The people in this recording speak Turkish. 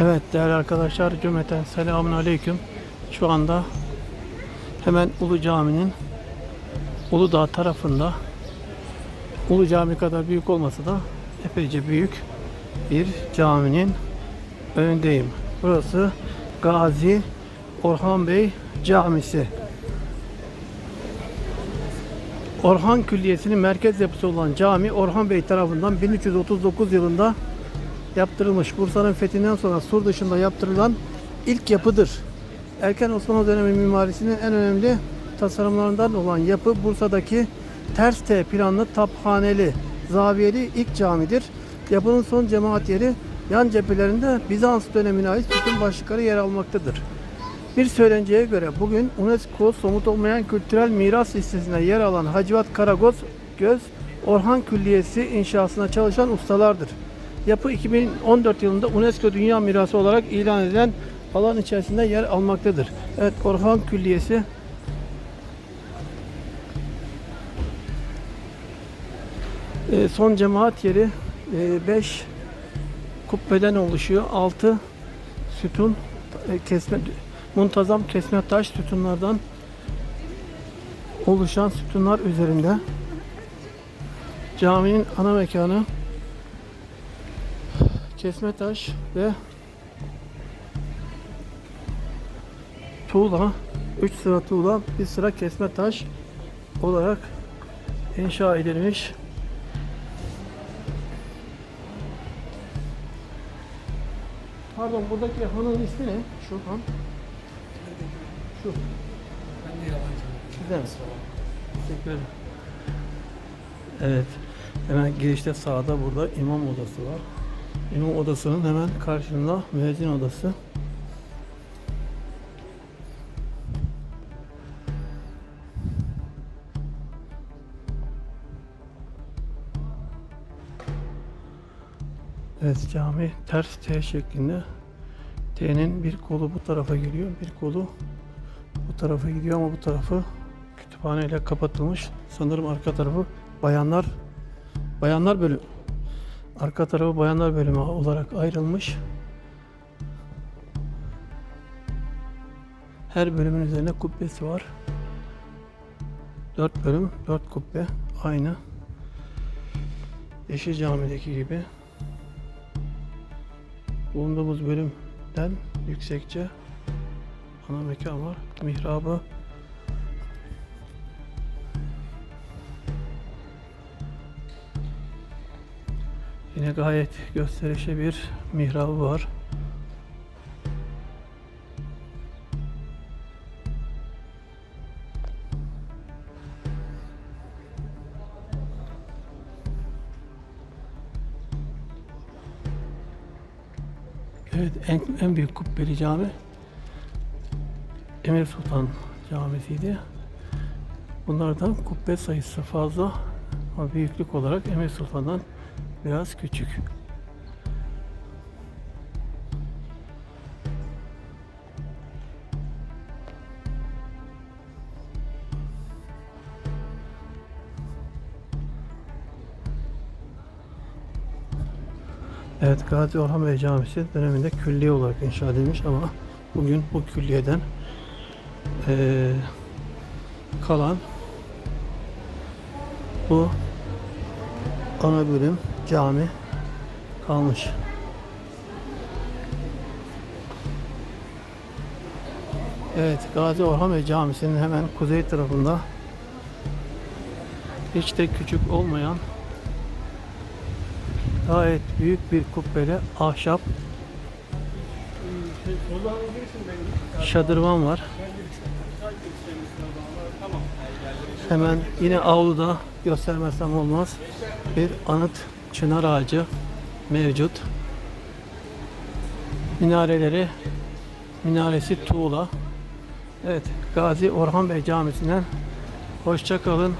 Evet değerli arkadaşlar cümleten selamun aleyküm. Şu anda hemen Ulu Cami'nin Uludağ tarafında Ulu Cami kadar büyük olmasa da epeyce büyük bir caminin önündeyim. Burası Gazi Orhan Bey Camisi. Orhan Külliyesi'nin merkez yapısı olan cami Orhan Bey tarafından 1339 yılında yaptırılmış. Bursa'nın fethinden sonra sur dışında yaptırılan ilk yapıdır. Erken Osmanlı dönemi mimarisinin en önemli tasarımlarından olan yapı Bursa'daki ters T planlı taphaneli, zaviyeli ilk camidir. Yapının son cemaat yeri yan cephelerinde Bizans dönemine ait sütun başlıkları yer almaktadır. Bir söylenceye göre bugün UNESCO somut olmayan kültürel miras listesinde yer alan Hacivat Karagoz Göz Orhan Külliyesi inşasına çalışan ustalardır. Yapı 2014 yılında UNESCO Dünya Mirası olarak ilan edilen alan içerisinde yer almaktadır. Evet Orhan Külliyesi e, son cemaat yeri 5 kubbeden oluşuyor. 6 sütun e, kesme muntazam kesme taş sütunlardan oluşan sütunlar üzerinde caminin ana mekanı kesme taş ve tuğla 3 sıra tuğla bir sıra kesme taş olarak inşa edilmiş. Pardon buradaki hanın ismi ne? Şu han. Şu. Ben de. Teşekkür ederim. Evet. Hemen girişte sağda burada imam odası var. İmam odasının hemen karşında müezzin odası. Evet cami ters T şeklinde. T'nin bir kolu bu tarafa geliyor, bir kolu bu tarafa gidiyor ama bu tarafı kütüphaneyle kapatılmış. Sanırım arka tarafı bayanlar bayanlar bölüm arka tarafı bayanlar bölümü olarak ayrılmış. Her bölümün üzerine kubbesi var. Dört bölüm, dört kubbe aynı. Yeşil Cami'deki gibi. Bulunduğumuz bölümden yüksekçe ana mekan var. Mihrabı Yine gayet gösterişli bir mihrabı var. Evet en, en büyük kubbeli cami Emir Sultan Camisi'ydi. Bunlardan kubbe sayısı fazla ama büyüklük olarak Emir Sultan'dan biraz küçük. Evet Gazi Orhan Bey Camisi döneminde külliye olarak inşa edilmiş ama bugün bu külliyeden eee, kalan bu ana bölüm cami kalmış. Evet Gazi Orhan Bey Camisi'nin hemen kuzey tarafında hiç de küçük olmayan gayet büyük bir kubbeli ahşap şadırvan var. Hemen yine avluda göstermezsem olmaz bir anıt çınar ağacı mevcut. Minareleri minaresi tuğla. Evet Gazi Orhan Bey Camisi'nden hoşça kalın.